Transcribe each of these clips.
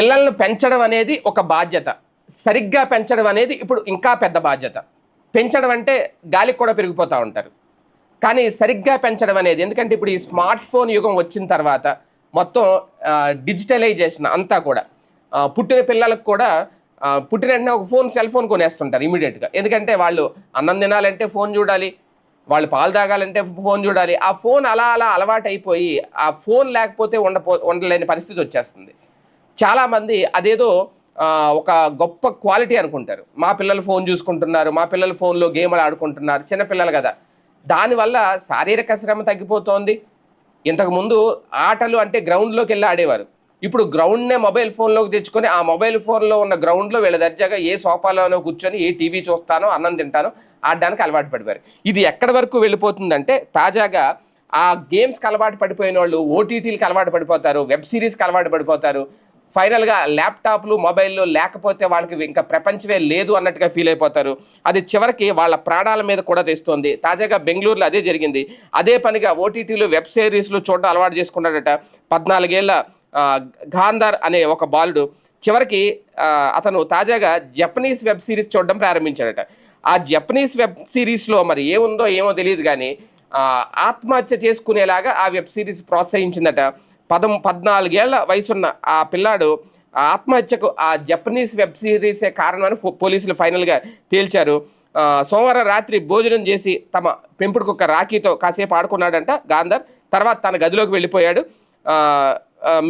పిల్లల్ని పెంచడం అనేది ఒక బాధ్యత. సరిగ్గా పెంచడం అనేది ఇప్పుడు ఇంకా పెద్ద బాధ్యత. పెంచడం అంటే గాలికి కూడా పెరిగిపోతూ ఉంటారు. కానీ సరిగ్గా పెంచడం అనేది ఎందుకంటే ఇప్పుడు ఈ స్మార్ట్ ఫోన్ యుగం వచ్చిన తర్వాత మొత్తం డిజిటలైజేషన్ అంతా కూడా పుట్టిన పిల్లలకు కూడా పుట్టిన వెంటనే ఒక ఫోన్ సెల్ ఫోన్ కొనేస్తుంటారు ఇమీడియట్గా. ఎందుకంటే వాళ్ళు అన్నం తినాలంటే ఫోన్ చూడాలి వాళ్ళు పాలు తాగాలంటే ఫోన్ చూడాలి. ఆ ఫోన్ అలా అలా అలవాటు అయిపోయి ఆ ఫోన్ లేకపోతే ఉండపో ఉండలేని పరిస్థితి వచ్చేస్తుంది. చాలామంది అదేదో ఒక గొప్ప క్వాలిటీ అనుకుంటారు. మా పిల్లలు ఫోన్ చూసుకుంటున్నారు మా పిల్లలు ఫోన్లో గేమ్లు ఆడుకుంటున్నారు చిన్నపిల్లలు కదా. దానివల్ల శారీరక శ్రమ తగ్గిపోతోంది. ఇంతకుముందు ఆటలు అంటే గ్రౌండ్లోకి వెళ్ళి ఆడేవారు. ఇప్పుడు గ్రౌండ్నే మొబైల్ ఫోన్లోకి తెచ్చుకొని ఆ మొబైల్ ఫోన్లో ఉన్న గ్రౌండ్లో వీళ్ళ దర్జాగా ఏ సోఫాలోనో కూర్చొని ఏ టీవీ చూస్తానో అన్నం తింటానో ఆడడానికి అలవాటు పడిపోయారు ఇది ఎక్కడి వరకు వెళ్ళిపోతుందంటే తాజాగా ఆ గేమ్స్కి అలవాటు పడిపోయిన వాళ్ళు ఓటీటీలకు అలవాటు పడిపోతారు వెబ్ సిరీస్కి అలవాటు పడిపోతారు. ఫైనల్గా ల్యాప్టాప్లు మొబైల్లో లేకపోతే వాళ్ళకి ఇంకా ప్రపంచమే లేదు అన్నట్టుగా ఫీల్ అయిపోతారు. అది చివరికి వాళ్ళ ప్రాణాల మీద కూడా తెస్తుంది. తాజాగా బెంగళూరులో అదే జరిగింది. అదే పనిగా ఓటీటీలు వెబ్ సిరీస్లు చూడడం అలవాటు చేసుకున్నాడట పద్నాలుగేళ్ళ గాంధార్ అనే ఒక బాలుడు. చివరికి అతను తాజాగా జపనీస్ వెబ్ సిరీస్ చూడడం ప్రారంభించాడట. ఆ జపనీస్ వెబ్ సిరీస్లో మరి ఏముందో ఏమో తెలియదు కానీ ఆత్మహత్య చేసుకునేలాగా ఆ వెబ్ సిరీస్ ప్రోత్సహించిందట. పదం పద్నాలుగేళ్ళ వయసున్న ఆ పిల్లాడు ఆ ఆత్మహత్యకు ఆ జపనీస్ వెబ్ సిరీసే కారణమని పోలీసులు ఫైనల్గా తేల్చారు. సోమవారం రాత్రి భోజనం చేసి తమ పెంపుడు కుక్క రాఖీతో కాసేపు ఆడుకున్నాడంట గాంధర్. తర్వాత తన గదిలోకి వెళ్ళిపోయాడు.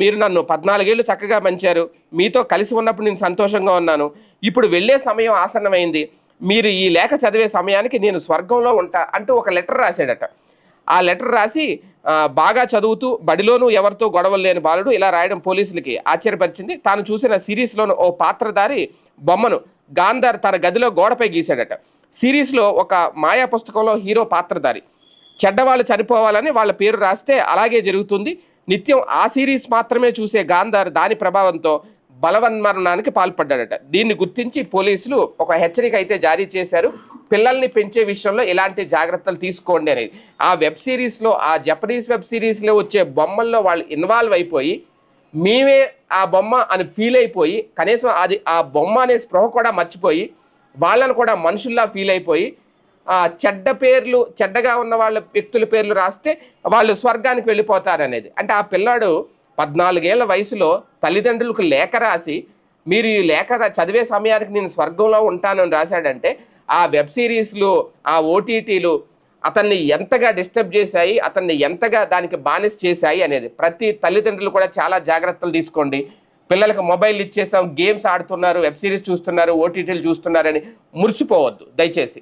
మీరు నన్ను పద్నాలుగేళ్ళు చక్కగా పెంచారు. మీతో కలిసి ఉన్నప్పుడు నేను సంతోషంగా ఉన్నాను. ఇప్పుడు వెళ్ళే సమయం ఆసన్నమైంది. మీరు ఈ లేఖ చదివే సమయానికి నేను స్వర్గంలో ఉంటా అంటూ ఒక లెటర్ రాశాడట. ఆ లెటర్ రాసి బాగా చదువుతూ బడిలోనూ ఎవరితో గొడవలు లేని బాలుడు ఇలా రాయడం పోలీసులకి ఆశ్చర్యపరిచింది. తాను చూసిన సిరీస్లోని ఓ పాత్రధారి బొమ్మను గాంధార్ తన గదిలో గోడపై గీశాడట. సిరీస్లో ఒక మాయా పుస్తకంలో హీరో పాత్రధారి. చెడ్డవాళ్ళు చనిపోవాలని వాళ్ళ పేరు రాస్తే అలాగే జరుగుతుంది. నిత్యం ఆ సిరీస్ మాత్రమే చూసే గాంధార్ దాని ప్రభావంతో బలవన్మరణానికి పాల్పడ్డాడట. దీన్ని గుర్తించి పోలీసులు ఒక హెచ్చరిక అయితే జారీ చేశారు. పిల్లల్ని పెంచే విషయంలో ఇలాంటి జాగ్రత్తలు తీసుకోండి అనేది. ఆ వెబ్ సిరీస్లో ఆ జపనీస్ వెబ్ సిరీస్లో వచ్చే బొమ్మల్లో వాళ్ళు ఇన్వాల్వ్ అయిపోయి మేమే ఆ బొమ్మ అని ఫీల్ అయిపోయి కనీసం అది ఆ బొమ్మ అనే స్పృహ కూడా మర్చిపోయి వాళ్ళను కూడా మనుషుల్లా ఫీల్ అయిపోయి ఆ చెడ్డ పేర్లు చెడ్డగా ఉన్న వాళ్ళ వ్యక్తుల పేర్లు రాస్తే వాళ్ళు స్వర్గానికి వెళ్ళిపోతారు అనేది అంటే ఆ పిల్లాడు పద్నాలుగేళ్ళ వయసులో తల్లిదండ్రులకు లేఖ రాసి మీరు ఈ లేఖ చదివే సమయానికి నేను స్వర్గంలో ఉంటానని రాశాడంటే ఆ వెబ్ సిరీస్లు ఆ ఓటీటీలు అతన్ని ఎంతగా డిస్టర్బ్ చేశాయి అతన్ని ఎంతగా దానికి బానిస చేశాయి అనేది ప్రతి తల్లిదండ్రులు కూడా చాలా జాగ్రత్తలు తీసుకోండి. పిల్లలకు మొబైల్ ఇచ్చేసాం గేమ్స్ ఆడుతున్నారు వెబ్ సిరీస్ చూస్తున్నారు ఓటీటీలు చూస్తున్నారని మురిసిపోవద్దు దయచేసి.